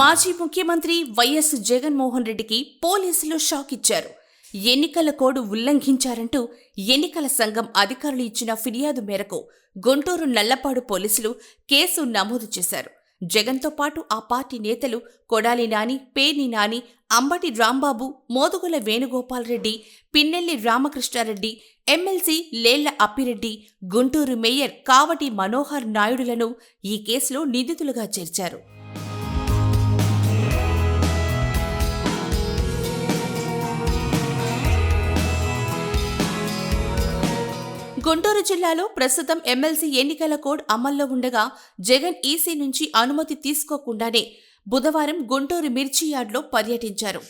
మాజీ ముఖ్యమంత్రి వైఎస్ జగన్మోహన్ రెడ్డికి పోలీసులు షాక్ ఇచ్చారు. ఎన్నికల కోడ్ ఉల్లంఘించారంటూ ఎన్నికల సంఘం అధికారులు ఇచ్చిన ఫిర్యాదు మేరకు గుంటూరు నల్లపాడు పోలీసులు కేసు నమోదు చేశారు. జగన్తో పాటు ఆ పార్టీ నేతలు కొడాలి నాని పేర్ని నాని అంబటి రాంబాబు మోదుగుల వేణుగోపాల్ రెడ్డి పిన్నెల్లి రామకృష్ణారెడ్డి ఎమ్మెల్సీ లేళ్ళ అప్పిరెడ్డి గుంటూరు మేయర్ కావటి మనోహర్ నాయుడులను ఈ కేసులో నిందితులుగా చేర్చారు. గుంటూరు జిల్లాలో ప్రస్తుతం ఎమ్మెల్సీ ఎన్నికల కోడ్ అమల్లో ఉండగా జగన్ ఈసీ నుంచి అనుమతి తీసుకోకుండానే బుధవారం గుంటూరు మిర్చి యార్డ్లో పర్యటించారు.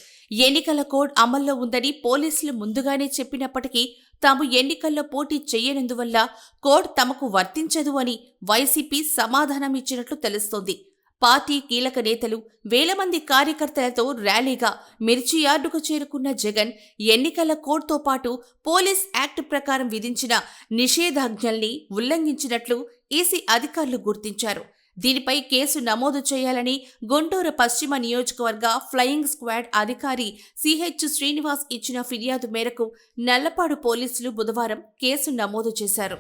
ఎన్నికల కోడ్ అమల్లో ఉందని పోలీసులు ముందుగానే చెప్పినప్పటికీ తాము ఎన్నికల్లో పోటీ చేయనందువల్ల కోడ్ తమకు వర్తించదు అని వైసీపీ సమాధానం ఇచ్చినట్లు తెలుస్తోంది. పార్టీ కీలక నేతలు వేల మంది కార్యకర్తలతో ర్యాలీగా మిర్చి యార్డుకు చేరుకున్న జగన్ ఎన్నికల కోడ్తో పాటు పోలీస్ యాక్ట్ ప్రకారం విధించిన నిషేధాజ్ఞల్ని ఉల్లంఘించినట్లు ఈసీ అధికారులు గుర్తించారు. దీనిపై కేసు నమోదు చేయాలని గుంటూరు పశ్చిమ నియోజకవర్గ ఫ్లయింగ్ స్క్వాడ్ అధికారి సిహెచ్ శ్రీనివాస్ ఇచ్చిన ఫిర్యాదు మేరకు నల్లపాడు పోలీసులు బుధవారం కేసు నమోదు చేశారు.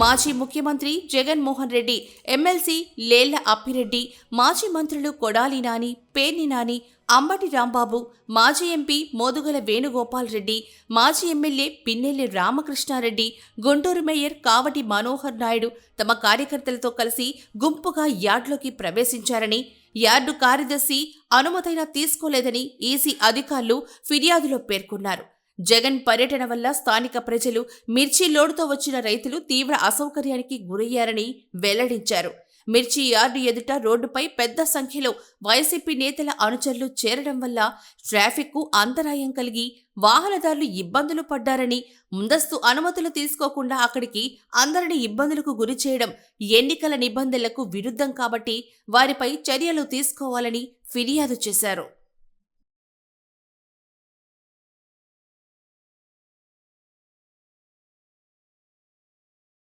మాజీ ముఖ్యమంత్రి జగన్మోహన్ రెడ్డి ఎమ్మెల్సీ లేళ్ళ అప్పిరెడ్డి మాజీ మంత్రులు కొడాలి నాని పేర్ని నాని అంబటి రాంబాబు మాజీ ఎంపీ మోదుగల వేణుగోపాల్ రెడ్డి మాజీ ఎమ్మెల్యే పిన్నెల్లి రామకృష్ణారెడ్డి గుంటూరు మేయర్ కావటి మనోహర్ నాయుడు తమ కార్యకర్తలతో కలిసి గుంపుగా యార్డ్లోకి ప్రవేశించారని యార్డు కార్యదర్శి అనుమతైనా తీసుకోలేదని ఈసీ అధికారులు ఫిర్యాదులో పేర్కొన్నారు. జగన్ పర్యటన వల్ల స్థానిక ప్రజలు మిర్చి లోడుతో వచ్చిన రైతులు తీవ్ర అసౌకర్యానికి గురయ్యారని వెల్లడించారు. మిర్చి యార్డు ఎదుట రోడ్డుపై పెద్ద సంఖ్యలో వైసీపీ నేతల అనుచరులు చేరడం వల్ల ట్రాఫిక్కు అంతరాయం కలిగి వాహనదారులు ఇబ్బందులు పడ్డారని ముందస్తు అనుమతులు తీసుకోకుండా అక్కడికి అందరిని ఇబ్బందులకు గురి చేయడం ఎన్నికల నిబంధనలకు విరుద్ధం కాబట్టి వారిపై చర్యలు తీసుకోవాలని ఫిర్యాదు చేశారు.